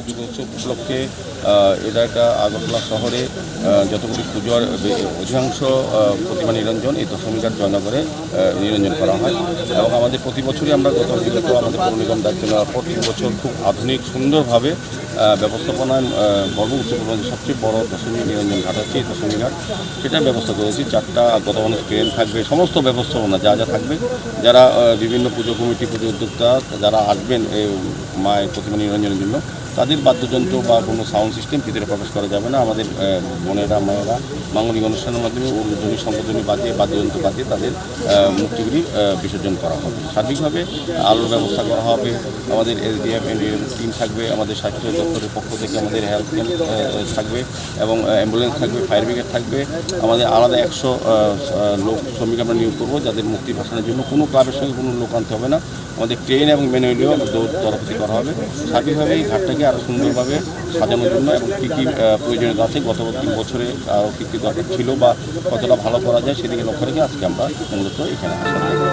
উপলক্ষে এটা একটা আগরতলা শহরে যতগুলি পুজোর অধিকাংশ প্রতিমা নিরঞ্জন এই দশমী ঘাট জয়নগরে নিরঞ্জন করা হয়। এবং আমাদের প্রতি বছরই আমরা গত বিগত আমাদের পৌর নিগম দায়িত্ব নেওয়ার পর তিন বছর খুব আধুনিক, সুন্দরভাবে ব্যবস্থাপনায় বর্ব পূর্বাঞ্চলের সবচেয়ে বড় দশমী নিরঞ্জন ঘাট হচ্ছে এই দশমী ঘাট সেটার ব্যবস্থা করেছি, চারটা গত মানুষ ট্রেন থাকবে, সমস্ত ব্যবস্থাপনা যা যা থাকবে। যারা বিভিন্ন পুজো কমিটি, পুজো উদ্যোক্তা, যারা আসবেন এই মায়ের প্রতিমা নিরঞ্জনের জন্য তাদের বাদ্যযন্ত্র বা কোনো সাউন্ড সিস্টেম ভিতরে প্রবেশ করা যাবে না। আমাদের বোনেরা, মায়েরা মাঙ্গলিক অনুষ্ঠানের মাধ্যমে উর্ধ্বনি সম্বোধনী বাজিয়ে, বাদ্যযন্ত্র বাজিয়ে তাদের মূর্তিগুলি বিসর্জন করা হবে। সার্বিকভাবে আলোর ব্যবস্থা করা হবে। আমাদের এস এসডিএফ এনডিএফ টিম থাকবে, আমাদের স্বাস্থ্য দপ্তরের পক্ষ থেকে আমাদের হেলথ ক্যাম্প থাকবে এবং অ্যাম্বুলেন্স থাকবে ফায়ার ব্রিগেড থাকবে। আমাদের আলাদা একশো লোক, শ্রমিক আমরা নিয়োগ করব, যাদের মুক্তি ভাসানোর জন্য কোনো ক্লাবের সঙ্গে কোনো লোক আনতে হবে না। আমাদের ট্রেন এবং ম্যানুয়ালিও থেকে করা হবে। সার্বিকভাবে এই ঘাটটাকে আরও সুন্দরভাবে সাজানোর জন্য এবং কী কী প্রয়োজনীয়তা আছে গত তিন বছরে আরও কী কী দরকার ছিল বা কতটা ভালো করা যায় সেদিকে লক্ষ্য রেখে আজকে আমরা মূলত এখানে আসা।